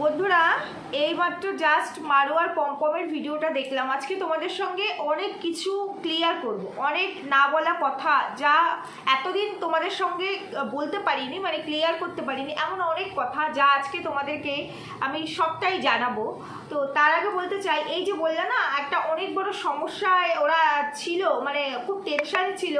বন্ধুরা, এইমাত্র জাস্ট মারোয়ার পম্পমের ভিডিওটা দেখলাম। আজকে তোমাদের সঙ্গে অনেক কিছু ক্লিয়ার করব। অনেক না বলা কথা যা এতদিন তোমাদের সঙ্গে বলতে পারিনি মানে ক্লিয়ার করতে পারিনি, এমন অনেক কথা যা আজকে তোমাদেরকে আমি সবটাই জানাব। তো তার আগে বলতে চাই, এই যে বললে না, একটা অনেক বড় সমস্যায় ওরা ছিল মানে খুব টেনশান ছিল,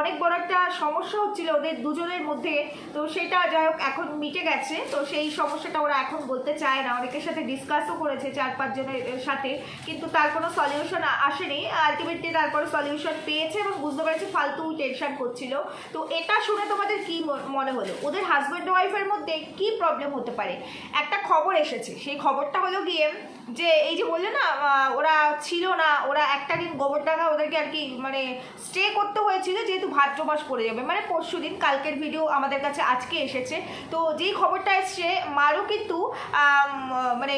অনেক বড় একটা সমস্যা হচ্ছিল ওদের দুজনের মধ্যে। তো সেটা যাই হোক, এখন মিটে গেছে। তো সেই সমস্যাটা ওরা এখন বলতে চায় না, অনেকের সাথে ডিসকাসও করেছে চার পাঁচজনের সাথে, কিন্তু তার কোনো সলিউশন আসেনি। আলটিমেটলি তারপরে সলিউশন পেয়েছে এবং বুঝতে পেরেছে ফালতু টেনশন করছিল। তো এটা শুনে তোমাদের কি মনে হলো? ওদের হাজব্যান্ড ওয়াইফের মধ্যে কি প্রবলেম হতে পারে? একটা খবর এসেছে, সেই খবরটা হলো গিয়ে যে, এই যে বললে না ওরা ছিল না, ওরা একটা দিন গোবরডাঙ্গা ওদেরকে আর কি মানে স্টে করতে হয়েছিল, যেহেতু ভাদ্র মাস পড়ে যাবে। মানে পরশু দিন কালকের ভিডিও আমাদের কাছে আজকে এসেছে। তো যেই খবরটা এসছে মারও কিন্তু মানে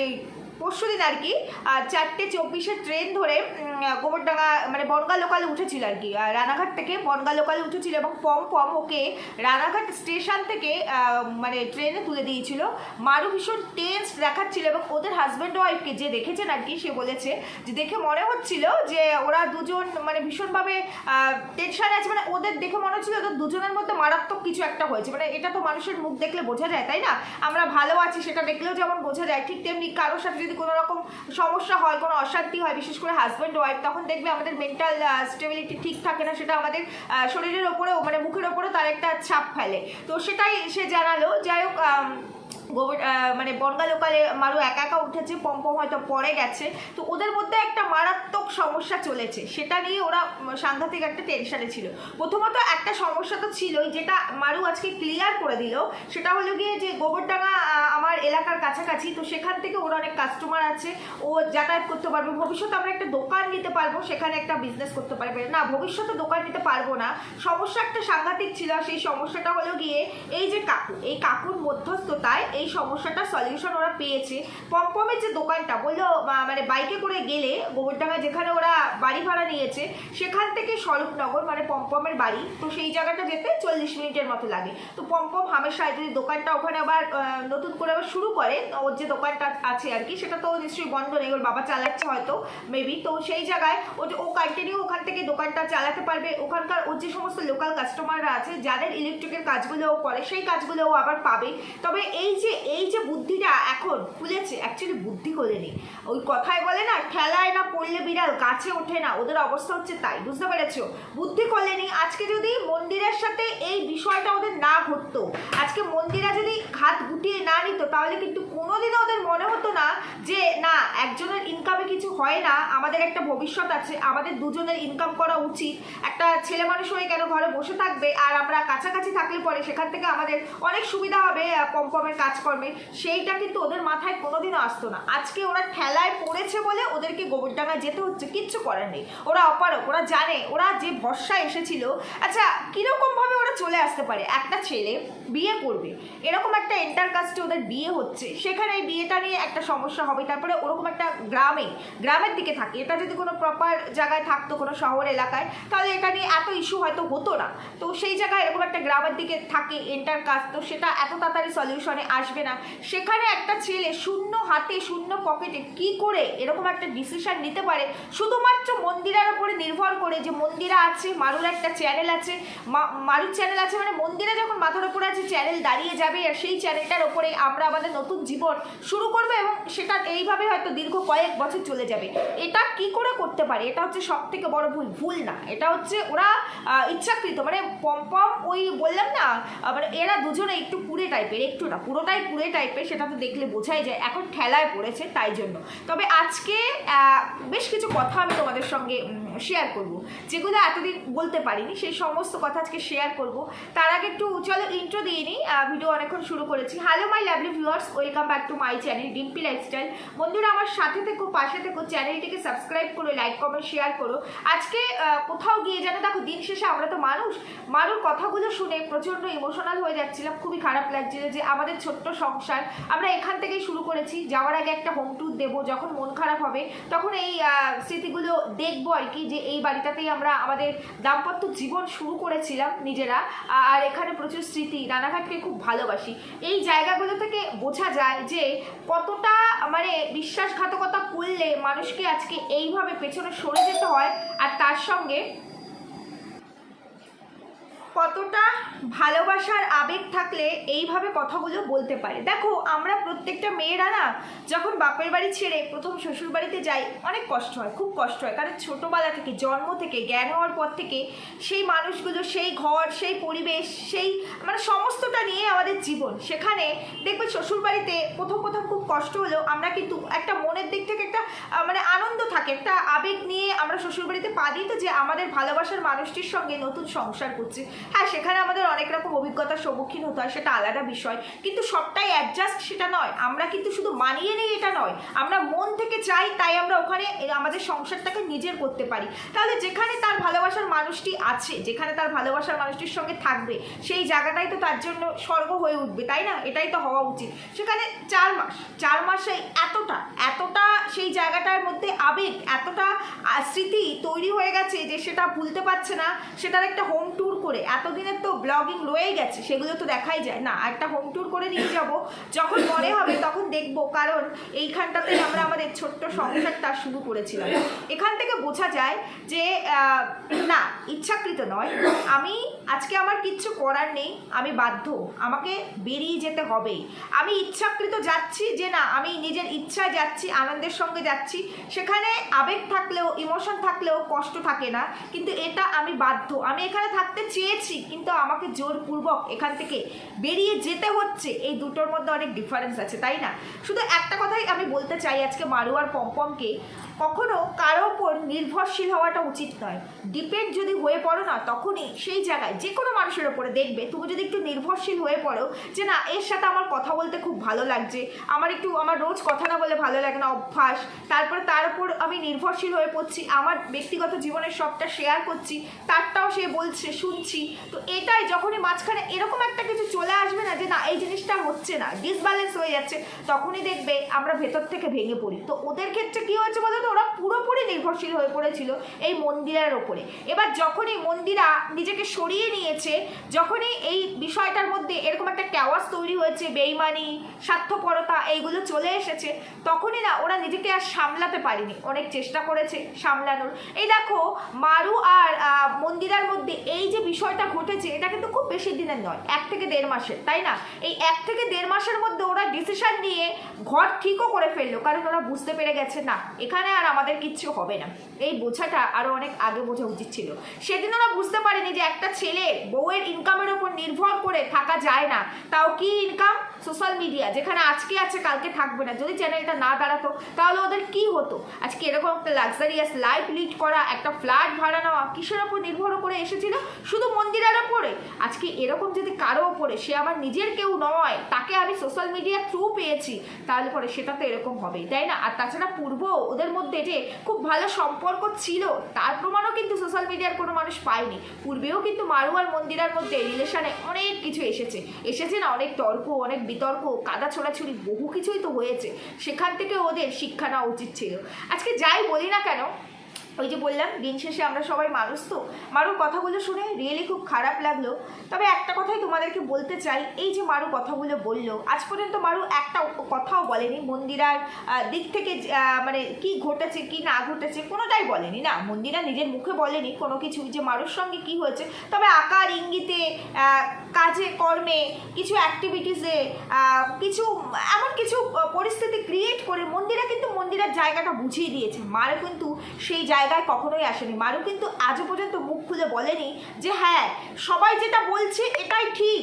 পরশু দিন আর কি চারটে চব্বিশের ট্রেন ধরে গোবরডাঙ্গা মানে বনগা লোকালে উঠেছিল আর কি রানাঘাট থেকে বনগা লোকালে উঠেছিল এবং পম পম ওকে রানাঘাট স্টেশন থেকে মানে ট্রেনে তুলে দিয়েছিল। মারু ভীষণ টেন্স দেখাচ্ছিল এবং ওদের হাজব্যান্ড ওয়াইফকে যে দেখেছেন আর কি, সে বলেছে যে দেখে মনে হচ্ছিল যে ওরা দুজন মানে ভীষণভাবে টেনশনে আছে মানে ওদের দেখে মনে হচ্ছিল ওদের দুজনের মধ্যে মারাত্মক কিছু একটা হয়েছে। মানে এটা তো মানুষের মুখ দেখলে বোঝা যায়, তাই না? আমরা ভালো আছি, সেটা দেখলেও যেমন বোঝা যায়। ঠিক তেমনি কারোর সাথে যদি কোনো রকম সমস্যা হয়, কোনো অশান্তি হয়, বিশেষ করে হাজব্যান্ড ওয়াইফ তখন দেখবে আমাদের মেন্টাল স্টেবিলিটি ঠিক থাকে না। সেটা আমাদের শরীরের ওপরেও মানে মুখের ওপরেও তার একটা ছাপ ফেলে। তো সেটাই সে জানালো। যাই হোক মানে বনগা লোকালে মারু একা একা উঠেছে পম্পম হয়তো পরে গেছে। তো ওদের মধ্যে একটা মারাত্মক সমস্যা চলেছে। সেটা নিয়ে ওরা সাংঘাতিক একটা টেনশানে ছিল। প্রথমত একটা সমস্যা তো ছিলই, যেটা মারু আজকে ক্লিয়ার করে দিল। সেটা হলো গিয়ে যে গোবরডাঙ্গা আমার এলাকার কাছাকাছি, তো সেখান থেকে ওর অনেক কাস্টমার আছে। ও যাতায়াত করতে পারবে। ভবিষ্যতে আমরা একটা দোকান নিতে পারব, সেখানে একটা বিজনেস করতে পারবে। না, ভবিষ্যতে দোকান নিতে পারব না। সমস্যা একটা সাংঘাতিক ছিল সেই সমস্যাটা হলো গিয়ে এই যে কাকু, এই কাকুর মধ্যস্থতায় এই সমস্যাটা সলিউশন ওরা পেয়েছে। পম্পমের যে দোকানটা, বলল মানে বাইকে করে গেলে, গোবরডাঙ্গা যেখানে ওরা বাড়ি ভাড়া নিয়েছে, সেখান থেকে স্বরূপনগর মানে পম্পমের বাড়ি, তো সেই জায়গাটা যেতে চল্লিশ মিনিটের মতো লাগে। তো পম্পম হামেশায় যদি দোকানটা ওখানে আবার নতুন করে আবার শুরু করে ওর যে দোকানটা আছে আর কি, সেটা তো নিশ্চয়ই বন্ধ নেই, ওর বাবা চালাচ্ছে হয়তো মেবি তো সেই জায়গায় ও ও কন্টিনিউ ওখান থেকে দোকানটা চালাতে পারবে। ওখানকার ওর যে সমস্ত লোকাল কাস্টমাররা আছে, যাদের ইলেকট্রিকের কাজগুলো ও করে, সেই কাজগুলো ও আবার পাবে। তবে এই যে এই যে বুদ্ধিটা এখন খুলেছে অ্যাকচুয়ালি বুদ্ধি খোলেনি ওই কথায় বলে না, ঠেলায় না পড়লে বিড়াল, গাছে ওঠে না, ওদের অবস্থা হচ্ছে তাই, বুঝতে পেরেছ? বুদ্ধি খোলেনি আজকে যদি মন্দিরের সাথে এই বিষয়টা ওদের না ঘটতো, আজকে মন্দিরা যদি হাত গুটিয়ে না নিত, তাহলে কিন্তু কোনোদিনও ওদের মনে হতো না যে, না, একজনের ইনকামে কিছু হয় না, আমাদের একটা ভবিষ্যৎ আছে, আমাদের দুজনের ইনকাম করা উচিত। একটা ছেলে মানুষ হয়ে কেন ঘরে বসে থাকবে? আর আমরা কাছাকাছি থাকলে পরে সেখান থেকে আমাদের অনেক সুবিধা হবে পম্পমের কাজকর্মে, সেইটা কিন্তু ওদের মাথায় কোনোদিনও আসতো না। আজকে ওরা ঠেলায় পড়েছে বলে ওদেরকে গোবরডাঙ্গায় যেতে হচ্ছে, কিচ্ছু করার নেই। ওরা অপারক ওরা জানে, ওরা যে ভরসা এসেছিল আচ্ছা কীরকমভাবে ওরা চলে আসতে পারে? একটা ছেলে বিয়ে করবে, এরকম একটা এন্টার কাস্টে ওদের বিয়ে হচ্ছে, সেখানে এই বিয়েটা নিয়ে একটা সমস্যা হবে, তারপরে ওরকম একটা গ্রামে, গ্রামের দিকে থাকে, এটা যদি কোনো প্রপার জায়গায় থাকতো, কোনো শহর এলাকায়, তাহলে এটা নিয়ে এত ইস্যু হয়তো হতো না। তো সেই জায়গায় এরকম একটা গ্রামের দিকে থাকে এন্টার কাস্ট তো সেটা এত তাড়াতাড়ি সলিউশনে আসবে না। সেখানে একটা ছেলে শূন্য হাতে, শূন্য পকেটে কি করে এরকম একটা ডিসিশন নিতে পারে? শুধুমাত্র মন্দিরের উপরে নির্ভর করে যে মন্দিরা আছে, মারুর একটা চ্যানেল আছে মারুর চ্যানেল আছে মানে মন্দিরে যখন মাথার উপরে আছে চ্যানেল দাঁড়িয়ে যাবে আর সেই চ্যানেলটার ওপরে আমরা আমাদের নতুন জীবন শুরু করব এবং সেটা এইভাবে হয়তো দীর্ঘ কয়েক বছর চলে যাবে। এটা কি করে করতে পারে? এটা হচ্ছে সব থেকে বড় ভুল। ভুল না। এটা হচ্ছে ওরা ইচ্ছাকৃত। মানে পম্পম ওই বললাম না মানে এরা দুজনে একটু পুরে টাইপের একটু না, পুরোটাই পুরে টাইপের সেটা তো দেখলে বোঝাই যায়, এখন ঠেলায় পড়েছে তাই জন্য। তবে আজকে বেশ কিছু কথা আমি তোমাদের সঙ্গে শেয়ার করব। যেগুলো এতদিন বলতে পারিনি, সেই সমস্ত কথা আজকে শেয়ার করব। তার আগে একটু চলো ইন্ট্রো দিয়ে নিই ভিডিও অনেকক্ষণ শুরু করেছি। Hello my lovely viewers welcome back to my channel Dimpy lifestyle বন্ধুরা, আমার সাথে থেকো, পাশে থেকো, চ্যানেলটিকে সাবস্ক্রাইব করো লাইক কমেন্ট শেয়ার করো। আজকে কোথাও গিয়ে যেন, দেখো, দিন শেষে আমরা তো মানুষ। মারুর কথাগুলো শুনে প্রচণ্ড ইমোশনাল হয়ে যাচ্ছিলাম, খুবই খারাপ লাগছিল যে আমাদের ছোট্ট সংসার। আমরা এখান থেকেই শুরু করেছি। যাওয়ার আগে একটা হোম ট্যুর দেবো। যখন মন খারাপ হবে, তখন এই স্মৃতিগুলো দেখব আর কি যে এই বাড়িটাতেই আমরা আমাদের দাম্পত্য জীবন শুরু করেছিলাম নিজেরা। আর এখানে প্রচুর স্মৃতি। রানাঘাটকে খুব ভালোবাসি। এই জায়গাগুলো থেকে বোঝা যায় যে কতটা মানে বিশ্বাসঘাতকতা করলে মানুষকে আজকে এইভাবে পেছনে সরে যেতে হয়। আর তার সঙ্গে কতটা ভালোবাসার আবেগ থাকলে এইভাবে কথাগুলো বলতে পারে। দেখো, আমরা প্রত্যেকটা মেয়েরা না, যখন বাপের বাড়ি ছেড়ে প্রথম শ্বশুর বাড়িতে যাই, অনেক কষ্ট হয়, খুব কষ্ট হয়। কারণ ছোটোবেলা থেকে, জন্ম থেকে, জ্ঞান হওয়ার পর থেকে সেই মানুষগুলো, সেই ঘর, সেই পরিবেশ, সেই মানে সমস্তটা নিয়ে আমাদের জীবন। সেখানে দেখবে শ্বশুর বাড়িতে প্রথম প্রথম খুব কষ্ট হলেও আমরা কিন্তু একটা মনের দিক থেকে একটা মানে আনন্দ থাকে, একটা আবেগ নিয়ে আমরা শ্বশুর বাড়িতে পা দিই তো যে আমাদের ভালোবাসার মানুষটির সঙ্গে নতুন সংসার করছি। হ্যাঁ সেখানে আমাদের অনেক রকম অভিজ্ঞতার সম্মুখীন হতে হয়, সেটা আলাদা বিষয়। কিন্তু সবটাই অ্যাডজাস্ট সেটা নয়। আমরা কিন্তু শুধু মানিয়ে নিই এটা নয়। আমরা মন থেকে চাই তাই আমরা ওখানে আমাদের সংসারটাকে নিজের করতে পারি। তাহলে যেখানে তার ভালোবাসার মানুষটি আছে, যেখানে তার ভালোবাসার মানুষটির সঙ্গে থাকবে, সেই জায়গাটাই তো তার জন্য স্বর্গ হয়ে উঠবে, তাই না? এটাই তো হওয়া উচিত। সেখানে চার মাস, চার মাসে এতটা এতটা সেই জায়গাটার মধ্যে আবেগ, এতটা স্মৃতি তৈরি হয়ে গেছে যে সেটা ভুলতে পারছে না, সেটার একটা হোম ট্যুর করে এতদিনের তো ব্লগিং রয়েই গেছে, সেগুলো তো দেখাই যায়। না, একটা হোম ট্যুর করে নিয়ে যাব, যখন মনে হবে তখন দেখব, কারণ এইখানটাতে আমরা আমাদের ছোট্ট সংসারটা শুরু করেছিলাম। এখান থেকে বোঝা যায় যে না, ইচ্ছাকৃত নয়। আমি, আজকে আমার কিচ্ছু করার নেই, আমি বাধ্য। আমাকে বেরিয়ে যেতে হবেই। আমি ইচ্ছাকৃত যাচ্ছি যে, না, আমি নিজের ইচ্ছায় যাচ্ছি, আনন্দের সঙ্গে যাচ্ছি। সেখানে আবেগ থাকলেও ইমোশন থাকলেও কষ্ট থাকে না, কিন্তু এটা আমি বাধ্য। আমি এখানে থাকতে চেয়েছি কিন্তু আমাকে জোরপূর্বক এখান থেকে বেরিয়ে যেতে হচ্ছে। এই দুটোর মধ্যে অনেক ডিফারেন্স আছে, তাই না? শুধু একটা কথাই আমি বলতে চাই আজকে মারু আর পম্পমকে। কখনো কারও ওপর নির্ভরশীল হওয়াটা উচিত নয়। ডিপেন্ড যদি হয়ে পড়ো না, তখনই সেই জায়গায় যে কোনো মানুষের ওপরে দেখবে। তুমি যদি একটু নির্ভরশীল হয়ে পড়ো যে না, এর সাথে আমার কথা বলতে খুব ভালো লাগছে, আমার একটু, আমার রোজ কথা না বলে ভালো লাগে না, অভ্যাস, তারপরে তার উপর আমি নির্ভরশীল হয়ে পড়ছি, আমার ব্যক্তিগত জীবনের সবটা শেয়ার করছি, তারটাও সে বলছে, শুনছি তো এটাই যখনই মাঝখানে এরকম একটা কিছু চলে আসবে না যে না, এই জিনিসটা হচ্ছে না ডিসব্যালেন্স হয়ে যাচ্ছে, তখনই দেখবে আমরা ভেতর থেকে ভেঙে পড়ি। তো ওদের ক্ষেত্রে কি হয়েছে বলো তো? ওরা পুরোপুরি নির্ভরশীল হয়ে পড়েছিল এই মন্দিরের ওপরে। এবার যখনই মন্দিরা নিজেকে সরিয়ে নিয়েছে, যখনই এই বিষয়টার মধ্যে এরকম একটা ক্যাওয়াস তৈরি হয়েছে, বেইমানি, স্বার্থপরতা এইগুলো চলে এসেছে, তখনই না ওরা নিজেকে আর সামলাতে পারেনি। অনেক চেষ্টা করেছে সামলানোর। এই দেখো, মারু আর মন্দিরার মধ্যে এই যে বিষয়টা ঘটেছে এটা কিন্তু খুব বেশি দিনের নয়, এক থেকে দেড় মাসের, তাই না? এই এক থেকে দেড় মাসের মধ্যে ওরা ডিসিশান নিয়ে ঘর ঠিকও করে ফেলল, কারণ ওরা বুঝতে পেরে গেছে, না, এখানে আর আমাদের কিচ্ছু হবে না। এই বোঝাটা আরও অনেক আগে বোঝা উচিত ছিল। সেদিন ওরা বুঝতে পারেনি যে একটা ছেলে বউয়ের ইনকামের ওপর নির্ভর করে থাকা যায় না। তাও কি ইনকাম সোশ্যাল মিডিয়া, যেখানে আজকে আছে, কালকে থাকবে না। যদি চ্যানেলটা না দাঁড়াতো, তাহলে ওদের কি হতো? আজকে এরকম একটা লাক্সারিয়াস লাইফ লিড করা, একটা ফ্ল্যাট ভাড়া নেওয়া, কিসের ওপর নির্ভর করে এসেছিল? শুধু মন্দিরের ওপরে। আজকে এরকম যদি কারও ওপরে সে আমার নিজের কেউ নয়, তাকে আমি সোশ্যাল মিডিয়া থ্রু পেয়েছি, তাহলে পরে সেটা তো এরকম হবেই, তাই না? আর তাছাড়া পূর্ব ওদের মধ্যে যে খুব ভালো সম্পর্ক ছিল, তার প্রমাণও কিন্তু সোশ্যাল মিডিয়ার কোনো মানুষ পায়নি। পূর্বেও কিন্তু মারুয়ার মন্দিরের মধ্যে রিলেশনে অনেক কিছু এসেছে। এসেছে না অনেক তর্ক, অনেক বিতর্ক, কাদা ছোড়াছুড়ি বহু কিছুই তো হয়েছে। সেখান থেকে ওদের শিক্ষা নেওয়া উচিত ছিল। আজকে যাই বলি না কেন ওই যে বললাম, দিন শেষে আমরা সবাই মানুষ তো। মারুর কথাগুলো শুনে রিয়েলি খুব খারাপ লাগল। তবে একটা কথাই তোমাদেরকে বলতে চাই, এই যে মারু কথাগুলো বলল, আজ পর্যন্ত মারু একটা কথাও বলেনি। মন্দিরার দিক থেকে মানে কি ঘটেছে, কি না ঘটেছে, কোনোটাই বলেনি না। মন্দিরা নিজের মুখে বলেনি কোনো কিছু যে মারুর সঙ্গে কি হয়েছে। তবে আকার, ইঙ্গিতে কাজে, কর্মে, কিছু অ্যাক্টিভিটিসে কিছু, এমন কিছু পরিস্থিতি ক্রিয়েট করে মন্দিরা কিন্তু মন্দিরার জায়গাটা বুঝিয়ে দিয়েছে। মারু কিন্তু সেই জায়গায় কখনোই আসেনি। মারু কিন্তু আজও পর্যন্ত মুখ খুলে বলেনি যে হ্যাঁ সবাই যেটা বলছে এটাই ঠিক।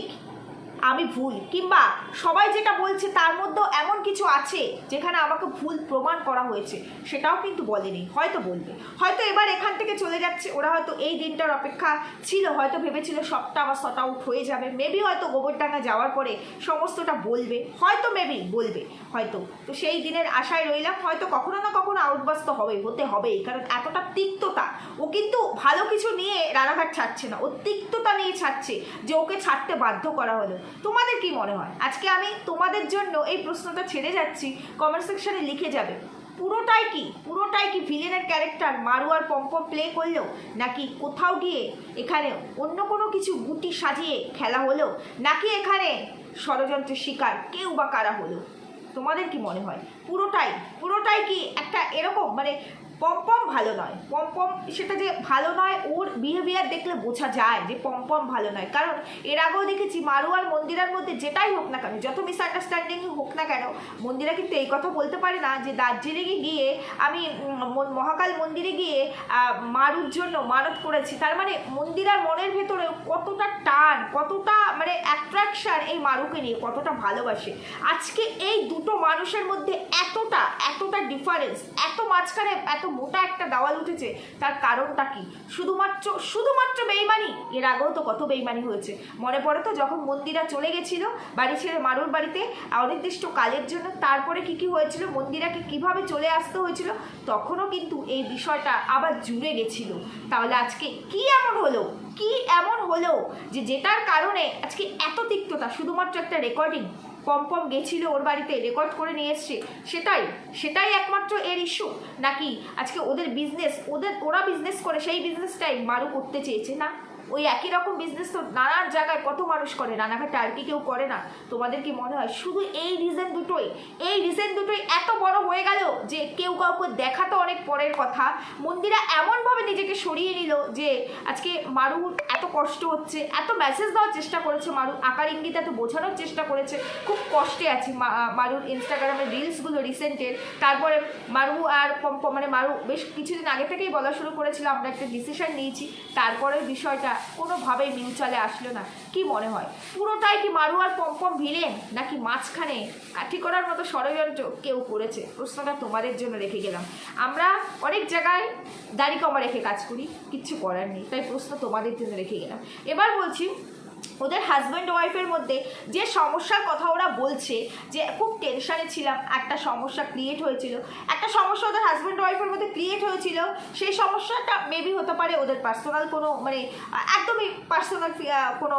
আমি ভুল, কিংবা সবাই যেটা বলছে তার মধ্যেও এমন কিছু আছে যেখানে আমাকে ভুল প্রমাণ করা হয়েছে, সেটাও কিন্তু বলেনি, হয়তো বলবে। হয়তো এবার এখান থেকে চলে যাচ্ছে, ওরা হয়তো এই দিনটার অপেক্ষা ছিল, হয়তো ভেবেছিল সবটা বা শট আউট হয়ে যাবে। মেবি হয়তো গোবরডাঙ্গা যাওয়ার পরে সমস্তটা বলবে, হয়তো মেবি বলবে, হয়তো। তো সেই দিনের আশায় রইলাম, হয়তো কখনো না কখনো আউটবাস্ত হবে, হতে হবেই, কারণ এতটা তিক্ততা, ও কিন্তু ভালো কিছু নিয়ে রানাঘাট ছাড়ছে না, ও তিক্ততা নিয়ে ছাড়ছে যে ওকে ছাড়তে বাধ্য করা হলো। তোমাদের কি মনে হয়? আজকে আমি তোমাদের জন্য এই প্রশ্নটা ছেড়ে যাচ্ছি কমেন্ট সেকশনে লিখে যাবে। পুরোটাই কি? পুরোটাই কি ভিলেনের ক্যারেক্টার মারুয়ার পম্পম প্লে করল নাকি কোথাও গিয়ে এখানে অন্য কোনো কিছু গুটি সাজিয়ে খেলা হলো? নাকি এখানে ষড়যন্ত্রের শিকার কেউ বা কারা হলো? তোমাদের কি মনে হয়? পুরোটাই পুরোটাই কি একটা এরকম? মানে পম্পম ভালো নয়। পম্পম সেটা যে ভালো নয়, ওর বিহেভিয়ার দেখলে বোঝা যায় যে পম্পম ভালো নয়। কারণ এর আগেও দেখেছি মারু আর মন্দিরার মধ্যে যেটাই হোক না কেন, যত মিসআন্ডারস্ট্যান্ডিংই হোক না কেন, মন্দিরা কিন্তু এই কথা বলতে পারে না যে দার্জিলিংয়ে গিয়ে আমি মহাকাল মন্দিরে গিয়ে মারুর জন্য মানত করেছি। তার মানে মন্দিরার মনের ভেতরে কতটা টান, কতটা মানে অ্যাট্রাকশন এই মারুকে নিয়ে, কতটা ভালোবাসে। আজকে এই দুটো মানুষের মধ্যে এতটা এতটা ডিফারেন্স এত মাঝখানে এত মোটা একটা দেওয়াল উঠেছে, তার কারণটা কি? শুধুমাত্র শুধুমাত্র বেইমানি? এর আগেও তো কত বেইমানি হয়েছে। মনে পড়ে তো যখন মন্দিরা চলে গেছিল, বাড়ি ছেড়ে মারুর বাড়িতে অনির্দিষ্ট কালের জন্য, তারপরে কি কি হয়েছিল, মন্দিরাকে কীভাবে চলে আসতে হয়েছিল, তখনও কিন্তু এই বিষয়টা আবার জুড়ে গেছিল। তাহলে আজকে কি এমন হলো? কি এমন হলো যে যেটার কারণে আজকে এত তিক্ততা, শুধুমাত্র একটা রেকর্ডিং পম্পম গেছিল ওর বাড়িতে রেকর্ড করে নিয়ে এসছে। সেটাই সেটাই একমাত্র এর ইস্যু নাকি আজকে ওদের বিজনেস ওদের, ওরা বিজনেস করে, সেই বিজনেসটাই মারু করতে চেয়েছে, না? ওই একই রকম বিজনেস তো নানান জায়গায় কত মানুষ করে, রানাঘাটে আর কি কেউ করে না। তোমাদের কি মনে হয়? শুধু এই রিজন দুটোই। এই রিজন দুটোই এত বড় হয়ে গেল যে কেউ কাউকে দেখা তো অনেক পরের কথা। মন্দিরা এমনভাবে নিজেকে সরিয়ে নিল যে আজকে মারুর এত কষ্ট হচ্ছে, এত মেসেজ দেওয়ার চেষ্টা করেছে মারু, আকার ইঙ্গিত এত বোঝানোর চেষ্টা করেছে। খুব কষ্টে আছে মারুর ইনস্টাগ্রামের রিলসগুলো রিসেন্টের তারপরে মারু আর মানে মারু বেশ কিছুদিন আগে থেকেই বলা শুরু করেছিল, আমরা একটা ডিসিশন নিয়েছি। তারপরে বিষয়টা কোনোভাবেই মিউচুয়ালে আসলো না। কি মনে হয়? পুরোটাই কি মারুয়ার পম্পম ভিলেন? নাকি মাঝখানে কাঠি করার মতো ষড়যন্ত্র কেউ করেছে? প্রশ্নটা তোমাদের জন্য রেখে গেলাম। আমরা অনেক জায়গায় দাঁড়ি কমা রেখে কাজ করি, কিচ্ছু করার নেই। তাই প্রশ্ন তোমাদের জন্য রেখে গেলাম। এবার বলছি ওদের হাজব্যান্ড ওয়াইফের মধ্যে যে সমস্যার কথা ওরা বলছে, যে খুব টেনশনে ছিলাম, একটা সমস্যা ক্রিয়েট হয়েছিল। একটা সমস্যা ওদের হাজব্যান্ড ওয়াইফের মধ্যে ক্রিয়েট হয়েছিল, সেই সমস্যাটা মেবি হতে পারে ওদের পার্সোনাল কোনো মানে একদমই পার্সোনাল কোনো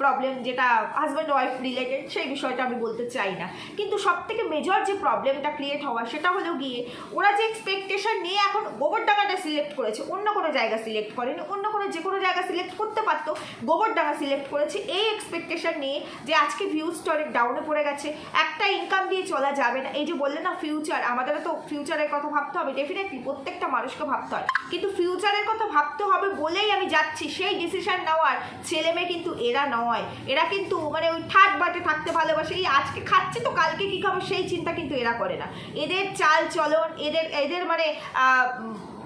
প্রবলেম যেটা হাজব্যান্ড ওয়াইফ রিলেটেড সেই বিষয়টা আমি বলতে চাই না। কিন্তু সব থেকে মেজর যে প্রবলেমটা ক্রিয়েট হওয়া, সেটা হলো গিয়ে ওরা যে এক্সপেকটেশন নিয়ে এখন গোবরডাঙ্গাটা সিলেক্ট করেছে, অন্য কোনো জায়গা সিলেক্ট করেনি, অন্য কোনো যে কোনো জায়গা সিলেক্ট করতে পারতো, গোবরডাঙ্গা সিলেক্ট করেছে এই এক্সপেকটেশন নিয়ে যে আজকে ভিউজটা অনেক ডাউনে পড়ে গেছে, একটা ইনকাম দিয়ে চলা যাবে না। এই যে বললে না ফিউচার আমাদেরও তো ফিউচারের কথা ভাবতে হবে ডেফিনেটলি প্রত্যেকটা মানুষকে ভাবতে হয়। কিন্তু ফিউচারের কথা ভাবতে হবে বলেই আমি যাচ্ছি, সেই ডিসিশন নেওয়ার ছেলে মেয়ে কিন্তু এরা নয়। এরা কিন্তু মানে ওই ঠাট বাটে থাকতে ভালোবাসে, এই আজকে খাচ্ছে তো কালকে কী খাব সেই চিন্তা কিন্তু এরা করে না। এদের চাল চলন, এদের এদের মানে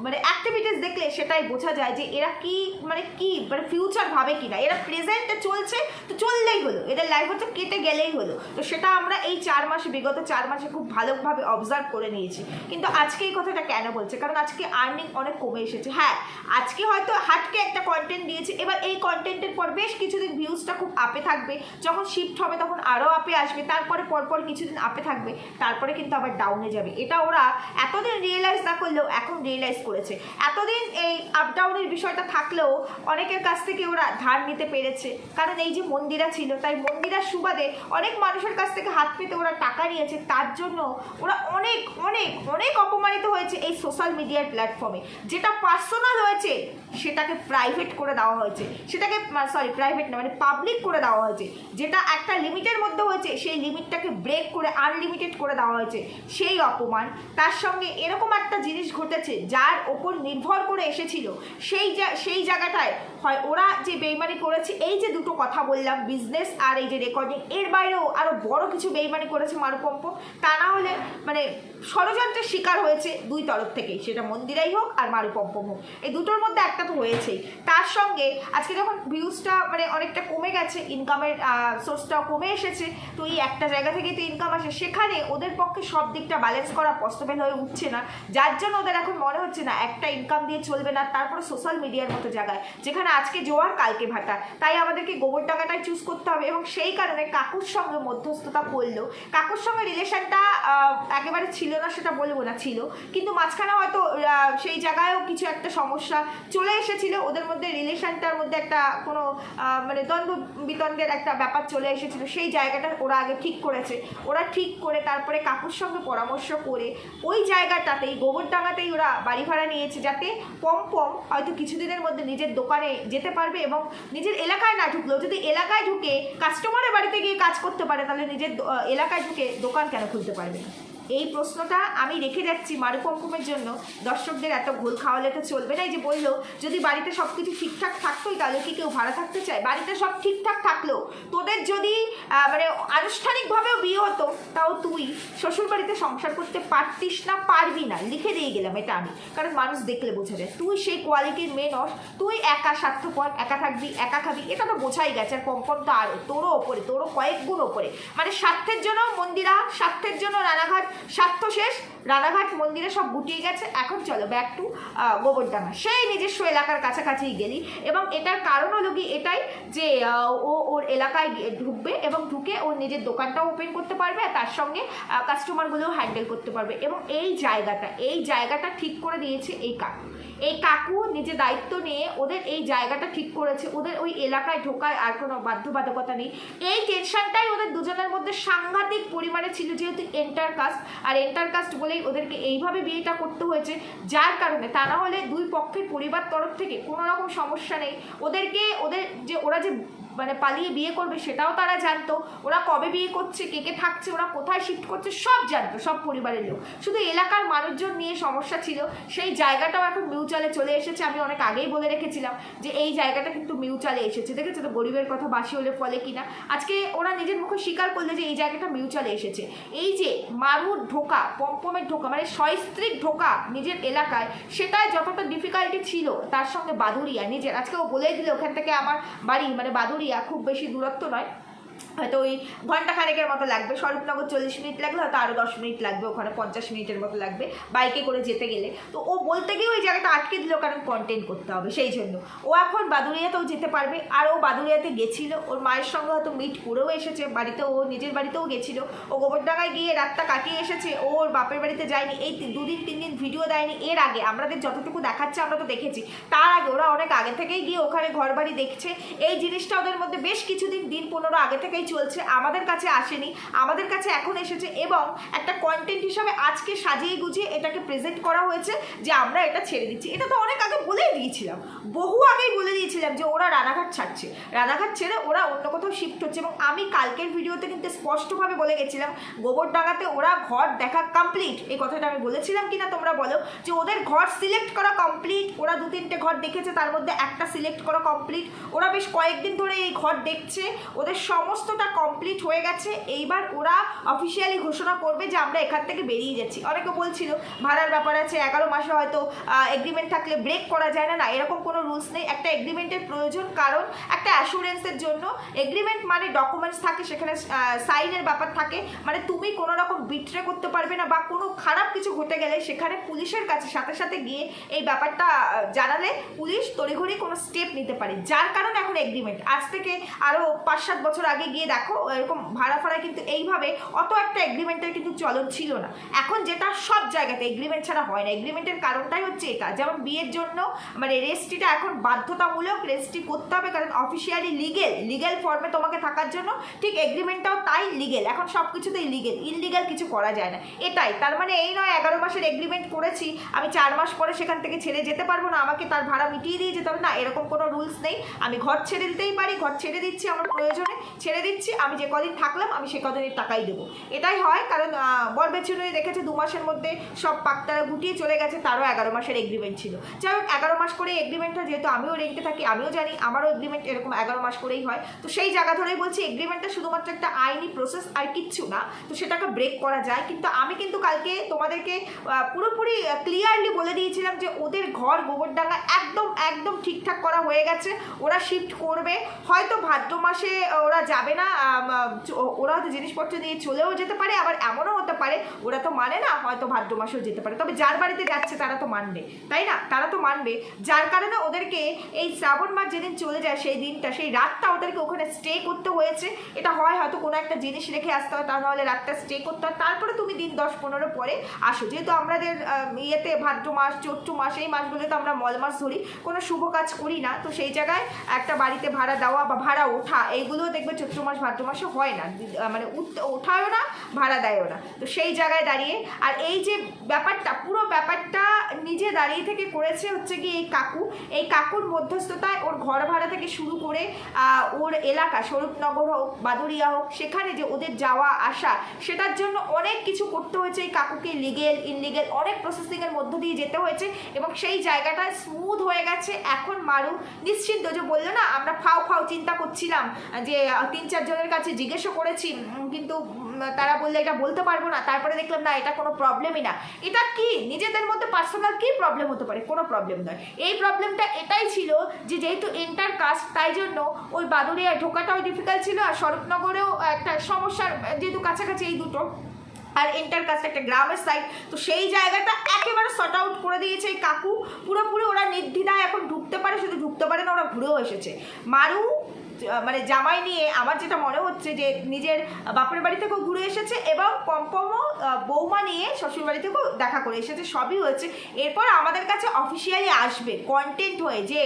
মানে অ্যাক্টিভিটিস দেখলে সেটাই বোঝা যায় যে এরা কি মানে কি মানে ফিউচার ভাবে কি না এরা প্রেজেন্টে চলছে, তো চললেই হলো। এদের লাইফ হচ্ছে কেটে গেলেই হলো। তো সেটা আমরা এই চার মাসে, বিগত চার মাসে খুব ভালোভাবে অবজার্ভ করে নিয়েছি। কিন্তু আজকে এই কথাটা কেন বলছে? কারণ আজকে আর্নিং অনেক কমে এসেছে। হ্যাঁ আজকে হয়তো হাটকে একটা কন্টেন্ট দিয়েছে, এবার এই কন্টেন্টের পর বেশ কিছুদিন ভিউজটা খুব আপে থাকবে। যখন শিফট হবে তখন আরও আপে আসবে। তারপরে পরপর কিছুদিন আপে থাকবে। তারপরে কিন্তু আবার ডাউনে যাবে। এটা ওরা এতদিন রিয়েলাইজ না করলেও এখন রিয়েলাইজ করেছে। এতদিন এই আপ ডাউনের বিষয়টা থাকলেও অনেকের কাছ থেকে ওরা ধার নিতে পেরেছে। কারণ এই যে মন্দিরা ছিল, তাই মন্দিরার সুবাদে অনেক মানুষের কাছ থেকে হাত পেতে ওরা টাকা নিয়েছে। তার জন্য ওরা অনেক অনেক অনেক অপমানিত হয়েছে এই সোশ্যাল মিডিয়ার প্ল্যাটফর্মে যেটা পার্সোনাল হয়েছে, সেটাকে প্রাইভেট করে দেওয়া হয়েছে। সেটাকে সরি প্রাইভেট না মানে পাবলিক করে দেওয়া হয়েছে। যেটা একটা লিমিটের মধ্যে হয়েছে, সেই লিমিটটাকে ব্রেক করে আনলিমিটেড করে দেওয়া হয়েছে। সেই অপমান, তার সঙ্গে এরকম একটা জিনিস ঘটেছে, যার যার ওপর নির্ভর করে এসেছিল। সেই যা সেই জায়গাটায় হয় ওরা যে বেইমানি করেছে, এই যে দুটো কথা বললাম বিজনেস আর এই যে রেকর্ডিং এর বাইরেও আরও বড় কিছু বেইমানি করেছে মারুপম্প। তা না হলে মানে ষড়যন্ত্রের শিকার হয়েছে দুই তরফ থেকেই, সেটা মন্দিরাই হোক আর মারুপম্পম হোক। এই দুটোর মধ্যে একটা তো হয়েছেই। তার সঙ্গে আজকে যখন ভিউজটা মানে অনেকটা কমে গেছে ইনকামের সোর্সটাও কমে এসেছে, তো এই একটা জায়গা থেকেই তো ইনকাম আসে। সেখানে ওদের পক্ষে সব দিকটা ব্যালেন্স করা পসিবল হয়ে উঠছে না। যার জন্য ওদের এখন মনে হচ্ছে না, একটা ইনকাম দিয়ে চলবে না, তারপরে সোশ্যাল মিডিয়ার মতো জায়গায়, যেখানে আজকে জোয়ার, কালকে ভাটা। তাই আমাদেরকে গোবর টাকাটাই চুজ করতে হবে এবং সেই কারণে কাকুর সঙ্গে মধ্যস্থতা করল কাকুর সঙ্গে রিলেশনটা একেবারে ছিল না সেটা বলব না, ছিল। কিন্তু মাঝখানে হয়তো সেই জায়গায়ও কিছু একটা সমস্যা চলে এসেছিল। ওদের মধ্যে রিলেশনটার মধ্যে একটা কোনো মানে দ্বন্দ্ব বিতন্ডের একটা ব্যাপার চলে এসেছিল। সেই জায়গাটা ওরা আগে ঠিক করেছে। ওরা ঠিক করে তারপরে কাকুর সঙ্গে পরামর্শ করে ওই জায়গাটাতেই, গোবর গোবরডাঙ্গাতেই ওরা বাড়ি নিয়েছে যাতে পম পম হয়তো কিছুদিনের মধ্যে নিজের দোকানে যেতে পারবে এবং নিজের এলাকায় না ঢুকলেও যদি এলাকায় ঢুকে কাস্টমারের বাড়িতে গিয়ে কাজ করতে পারে, তাহলে নিজের এলাকায় ঢুকে দোকান কেন খুলতে পারবে না? এই প্রশ্নটা আমি রেখে যাচ্ছি মারুপঙ্কমের জন্য। দর্শকদের এত ঘোল খাওয়ালে তো চলবে না। এই যে বলল, যদি বাড়িতে সব কিছু ঠিকঠাক থাকতোই, তাহলে কি কেউ ভাড়া থাকতে চায়? বাড়িতে সব ঠিকঠাক থাকলেও তোদের যদি মানে আনুষ্ঠানিকভাবেও বিয়ে হতো, তাও তুই শ্বশুরবাড়িতে সংসার করতে পারতিস না, পারবি না। লিখে দিয়ে গেলাম এটা আমি। কারণ মানুষ দেখলে বোঝা যায়, তুই সেই কোয়ালিটির মেয়ে নস, তুই একা স্বার্থপর, একা থাকবি, একা খাবি, এটা তো বোঝাই গেছে। আর পম্পম তো আরও তোরও ওপরে, তোরও কয়েক গুণ ওপরে। মানে স্বার্থের জন্য মন্দিরা, স্বার্থের জন্য রানাঘাট স্বার্থ শেষ, রানাঘাট মন্দিরে সব গুটিয়ে গেছে। এখন চলো ব্যাক টু গোবরডাঙ্গা সেই নিজস্ব এলাকার কাছাকাছি গেলি এবং এটার কারণ হলো কি? এটাই যে ও ওর এলাকায় ঢুকবে এবং ঢুকে ওর নিজের দোকানটাও ওপেন করতে পারবে আর তার সঙ্গে কাস্টমারগুলোও হ্যান্ডেল করতে পারবে এবং এই জায়গাটা এই জায়গাটা ঠিক করে দিয়েছে এই কাকু। এই কাকু নিজে দায়িত্ব নিয়ে ওদের এই জায়গাটা ঠিক করেছে, ওদের ওই এলাকায় ঢোকায় আর কোনো বাধ্যবাধকতা নেই। এই টেনশনটাই ওদের দুজনের মধ্যে সাংঘাতিক পরিমাণে ছিল যেহেতু এন্টার কাস্ট আর এন্টার কাস্ট বলেই ওদেরকে এইভাবে বিয়েটা করতে হয়েছে, যার কারণে তা না হলে দুই পক্ষের পরিবার তরফ থেকে কোনো রকম সমস্যা নেই। ওদেরকে, ওদের যে, ওরা যে মানে পালিয়ে বিয়ে করবে সেটাও তারা জানতো। ওরা কবে বিয়ে করছে, কে কে থাকছে, ওরা কোথায় শিফট করছে সব জানতো, সব পরিবারের লোক। শুধু এলাকার মানুষজন নিয়ে সমস্যা ছিল। সেই জায়গাটাও এখন মিউচুয়ালে চলে এসেছে। আমি অনেক আগেই বলে রেখেছিলাম যে এই জায়গাটা কিন্তু মিউচুয়ালে এসেছে। দেখেছ তো, গরিবের কথা বাসি হলে ফলে কিনা? আজকে ওরা নিজের মুখে স্বীকার করলে যে এই জায়গাটা মিউচুয়ালে এসেছে। এই যে মারুর ঢোকা, পম্পমের ঢোকা মানে সস্ত্রীক ঢোকা নিজের এলাকায়, সেটায় যতটা ডিফিকাল্টি ছিল, তার সঙ্গে বাদুরিয়া নিজের, আজকে ও বলেই দিল, ওখান থেকে আমার বাড়ি মানে বাদুরিয়া খুব বেশি দূরত্ব নয়। হয়তো ওই ঘণ্টা খানেকের মতো লাগবে। স্বরূপনগর চল্লিশ মিনিট লাগলে হয়তো আরও দশ মিনিট লাগবে, ওখানে পঞ্চাশ মিনিটের মতো লাগবে বাইকে করে যেতে গেলে। তো ও বলতে গিয়ে ওই জায়গাটা আটকে দিল কারণ কন্টেন্ট করতে হবে, সেই জন্য। ও এখন বাদুরিয়াতেও যেতে পারবে, আর ও বাদুরিয়াতে গেছিল, ওর মায়ের সঙ্গে হয়তো মিট করেও এসেছে, বাড়িতে ও নিজের বাড়িতেও গেছিল। ও গোবরডাঙ্গায় গিয়ে রাতটা কাটিয়ে এসেছে, ও ওর বাপের বাড়িতে যায়নি, এই দুদিন তিন দিন ভিডিও দেয়নি। এর আগে আমাদের যতটুকু দেখাচ্ছে আমরা তো দেখেছি। তার আগে ওরা অনেক আগে থেকেই গিয়ে ওখানে ঘর বাড়ি দেখছে। এই জিনিসটা ওদের মধ্যে বেশ কিছুদিন, দিন পনেরো আগে থেকেই চলছে, আমাদের কাছে আসেনি, আমাদের কাছে এখন এসেছে এবং একটা কন্টেন্ট হিসাবে আজকে সাজিয়ে গুছিয়ে এটাকে প্রেজেন্ট করা হয়েছে যে আমরা এটা ছেড়ে দিচ্ছি। এটা তো অনেক আগে বলেই দিয়েছিলাম, বহু আগেই বলে দিয়েছিলাম যে ওরা রানাঘাট ছাড়ছে। রানাঘাট ছেড়ে ওরা অন্য কোথাও শিফট হচ্ছে এবং আমি কালকের ভিডিওতে কিন্তু স্পষ্টভাবে বলে গেছিলাম, গোবরডাঙ্গাতে ওরা ঘর দেখা কমপ্লিট এই কথাটা আমি বলেছিলাম কিনা তোমরা বলো, যে ওদের ঘর সিলেক্ট করা কমপ্লিট ওরা দু তিনটে ঘর দেখেছে, তার মধ্যে একটা সিলেক্ট করা কমপ্লিট ওরা বেশ কয়েকদিন ধরে এই ঘর দেখছে, ওদের সমস্তটা কমপ্লিট হয়ে গেছে। এইবার ওরা অফিসিয়ালি ঘোষণা করবে যে আমরা এখান থেকে বেরিয়ে যাচ্ছি। অনেকে বলছিল, ভাড়ার ব্যাপার আছে, এগারো মাসে হয়তো এগ্রিমেন্ট থাকলে ব্রেক করা যায় না। না, এরকম কোনো রুলস নেই। একটা এগ্রিমেন্টের প্রয়োজন, কারণ একটা অ্যাসুরেন্সের জন্য এগ্রিমেন্ট মানে ডকুমেন্টস থাকে, সেখানে সাইনের ব্যাপার থাকে। মানে তুমি কোনো রকম বিট্রে করতে পারবে না, বা কোনো খারাপ কিছু ঘটে গেলে সেখানে পুলিশের কাছে সাথে সাথে গিয়ে এই ব্যাপারটা জানালে পুলিশ তড়িঘড়ি কোনো স্টেপ নিতে পারে। যার কারণে এখন এগ্রিমেন্ট আজ থেকে আরও পাঁচ সাত বছর আগে গিয়ে দেখো, এরকম ভাড়া ফাড়া কিন্তু এইভাবে অত একটা এগ্রিমেন্টের কিন্তু চলন ছিল না। এখন যেটা সব জায়গাতে এগ্রিমেন্ট ছাড়া হয় না। এগ্রিমেন্টের কারণটাই হচ্ছে এটা। যেমন বিয়ের জন্য মানে রেজিস্ট্রিটা এখন বাধ্যতামূলক রেজিস্ট্রি করতে হবে, কারণ অফিসিয়ালি লিগেল লিগেল ফর্মে তোমাকে থাকার জন্য ঠিক এগ্রিমেন্টটাও তাই লিগেল এখন সব কিছুতেই লিগেল ইনলিগাল কিছু করা যায় না। এটাই। তার মানে এই নয়, এগারো মাসের এগ্রিমেন্ট করেছি, আমি চার মাস পরে সেখান থেকে ছেড়ে যেতে পারব না, আমাকে তার ভাড়া মিটিয়ে দিয়ে যেতে হবে। না, এরকম কোনো রুলস নেই। আমি ঘর ছেড়ে দিতেই পারি, ঘর ছেড়ে দিচ্ছি আমার প্রয়োজনে। ছেড়ে দিচ্ছি আমি যে কদিন থাকলাম, আমি সে কদিনের টাকাই দেবো। এটাই হয়, কারণ বর বেচুনে দেখেছে দু মাসের মধ্যে সব পাকতারা গুটিয়ে চলে গেছে, তারও এগারো মাসের এগ্রিমেন্ট ছিল। যাই হোক, এগারো মাস করে এগ্রিমেন্টটা যেহেতু আমিও রেন্টে থাকি, আমিও জানি, আমারও এগ্রিমেন্ট এরকম এগারো মাস করেই হয়। তো সেই জায়গা ধরেই বলছি এগ্রিমেন্টটা শুধুমাত্র একটা আইনি প্রসেস আর কিচ্ছু না। তো সেটাকে ব্রেক করা যায়। কিন্তু আমি কিন্তু কালকে তোমাদেরকে পুরোপুরি ক্লিয়ারলি বলে দিয়েছিলাম যে ওদের ঘর, গোবরডাঙ্গা একদম একদম ঠিকঠাক করা হয়ে গেছে। ওরা শিফট করবে। হয়তো ভাদ্র মাসে ওরা যাবে না ওরা হয়তো জিনিসপত্র নিয়ে চলেও যেতে পারে, আবার এমনও হতে পারে, ওরা তো মানে না, হয়তো ভাদ্র মাসেও যেতে পারে। তবে যার বাড়িতে যাচ্ছে তারা তো মানবে, তাই না? তারা তো মানবে। যার কারণে ওদেরকে এই শ্রাবণ মাস যেদিন চলে যায়, সেই দিনটা, সেই রাতটা ওদেরকে ওখানে স্টে করতে হয়েছে। এটা হয় হয়তো কোনো একটা জিনিস রেখে আসতে হয়, তা নাহলে রাতটা স্টে করতে হয়। তারপরে তুমি দিন দশ পনেরো পরে আসো। যেহেতু আমাদের ইয়েতে ভাদ্র মাস, চৈত্র মাস, এই মাসগুলোতে আমরা মল মাস ধরি, কোনো শুভ কাজ করি না। তো সেই জায়গায় একটা বাড়িতে ভাড়া দেওয়া বা ভাড়া ওঠা এইগুলো দেখবে চৈত্র মাস, ভাদ্র মাসে হয় না। মানে ওঠায়ও না, ভাড়া দেয়ও না। তো সেই জায়গায় দাঁড়িয়ে, আর এই যে ব্যাপারটা, পুরো ব্যাপারটা নিজে দাঁড়িয়ে থেকে করেছে হচ্ছে কি এই কাকু। এই কাকুর মধ্যস্থতায় ওর ঘর ভাড়া থেকে শুরু করে ওর এলাকা, স্বরূপনগর হোক বাদুরিয়া হোক, সেখানে যে ওদের যাওয়া, আসা, সেটার জন্য অনেক কিছু করতে হয়েছে। এই কাকুকে লিগেল ইনলিগেল অনেক প্রসেসিংয়ের মধ্য দিয়ে যেতে হয়েছে এবং সেই জায়গাটা স্মুথ হয়ে গেছে। এখন মারু নিশ্চিন্ত যে বলল, না, আমরা ফাও ফাও চিন্তা করছিলাম যে তিন চারজনের কাছে জিজ্ঞেসও করেছি কিন্তু তারা বললে এটা বলতে পারব না। তারপরে দেখলাম, না, এটা কোনো প্রবলেমই না। এটা কি? নিজেদের মধ্যে পার্সোনাল কি প্রবলেম হতে পারে? কোনো প্রবলেম নয়। এই প্রবলেমটা এটাই ছিল যে, যেহেতু ইন্টার কাস্ট তাই জন্য ওই বাদুরিয়ায় ঢোকাটাও ডিফিকাল্ট ছিল আর শরৎনগরেও একটা সমস্যার, যেহেতু কাছাকাছি এই দুটো, আর ইন্টার কাস্ট একটা গ্রামের সাইড তো সেই জায়গাটা একেবারে শর্ট আউট করে দিয়েছে এই কাকু। পুরোপুরি ওরা নির্দ্বিধায় এখন ঢুকতে পারে, শুধু ঢুকতে পারে না, ওরা ঘুরেও এসেছে। মারু মানে জামাই নিয়ে আমার যেটা মনে হচ্ছে যে নিজের বাপের বাড়ি থেকেও ঘুরে এসেছে এবং পম্পমও বৌমা নিয়ে শ্বশুর বাড়ি থেকেও দেখা করে এসেছে, সবই হয়েছে। এরপর আমাদের কাছে অফিসিয়ালি আসবে কন্টেন্ট হয়ে যে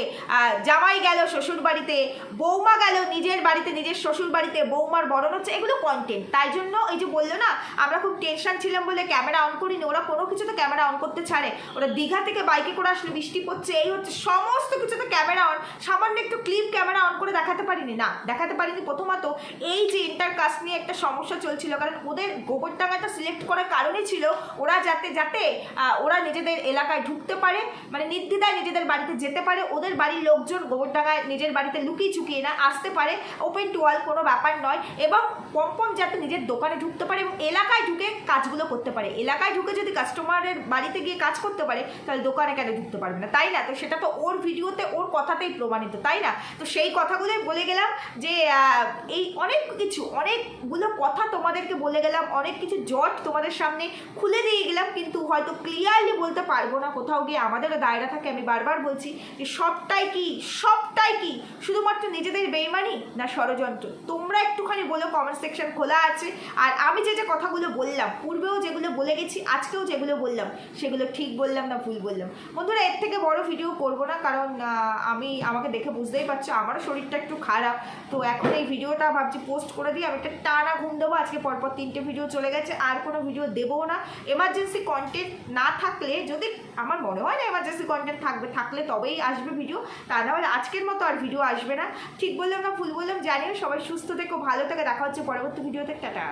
জামাই গেল শ্বশুর বাড়িতে, বৌমা গেল নিজের বাড়িতে, নিজের শ্বশুর বাড়িতে, বৌমার বরণ হচ্ছে, এগুলো কন্টেন্ট তাই জন্য এই যে বলল না, আমরা খুব টেনশন ছিলাম বলে ক্যামেরা অন করিনি, ওরা কোনো কিছু তো ক্যামেরা অন করতে ছাড়ে। ওরা দীঘা থেকে বাইকে করে আসলে বৃষ্টি পড়ছে, এই হচ্ছে সমস্ত কিছুতে ক্যামেরা অন সামান্য একটু ক্লিপ ক্যামেরা অন করে দেখাতে পারিনি, না, দেখাতে পারিনি। প্রথমত এই যে ইন্টার কাস্ট নিয়ে একটা সমস্যা চলছিল, কারণ ওদের গোবরডাঙ্গাটা সিলেক্ট করার কারণই ছিল ওরা যাতে যাতে ওরা নিজেদের এলাকায় ঢুকতে পারে মানে নির্দ্বিধায় নিজেদের বাড়িতে যেতে পারে, ওদের বাড়ির লোকজন গোবরডাঙ্গায় নিজের বাড়িতে লুকিয়ে চুকিয়ে না আসতে পারে ওপেন টু অল কোনো ব্যাপার নয়, এবং পম্পম যাতে নিজের দোকানে ঢুকতে পারে এবং এলাকায় ঢুকে কাজগুলো করতে পারে। এলাকায় ঢুকে যদি কাস্টমারের বাড়িতে গিয়ে কাজ করতে পারে, তাহলে দোকানে কেন ঢুকতে পারবে না? তাই না? তো সেটা তো ওর ভিডিওতে ওর কথাতেই প্রমাণিত, তাই না? তো সেই কথাগুলোই বলে গেলাম যে এই অনেক কিছু, অনেকগুলো কথা তোমাদেরকে বলে গেলাম, অনেক কিছু জট তোমাদের সামনে খুলে দিয়ে গেলাম, কিন্তু হয়তো ক্লিয়ারলি বলতে পারব না কোথাও গিয়ে। আমাদেরও দায়রা থাকে, আমি বারবার বলছি যে, সবটাই কি সবটাই কি? শুধুমাত্র নিজেদের বেইমানি না ষড়যন্ত্র? তোমরা একটুখানি বলো কমেন্ট সেকশন খোলা আছে। আর আমি যে যে কথাগুলো বললাম, পূর্বেও যেগুলো বলে গেছি, আজকেও যেগুলো বললাম, সেগুলো ঠিক বললাম না ভুল বললাম? বন্ধুরা, এর থেকে বড় ভিডিও করব না, কারণ আমি, আমাকে দেখে বুঝতেই পারছ, আমারও শরীরটা একটু খারাপ তো এখন এই ভিডিওটা ভাবছি পোস্ট করে দিই। আমি একটা টানা ঘুম দেবো। আজকে পরপর তিনটে ভিডিও চলে গেছে। আর কোনো ভিডিও দেবও না। এমার্জেন্সি কন্টেন্ট না থাকলে, যদি আমার মনে হয় না এমার্জেন্সি কন্টেন্ট থাকবে, থাকলে তবেই আসবে ভিডিও তা না হলে আজকের মতো আর ভিডিও আসবে না। ঠিক বললাম না, ভুল বললাম, জানিও। সবাই সুস্থ থেকো, ভালো থেকে। দেখা হচ্ছে পরবর্তী ভিডিওতে টাটা।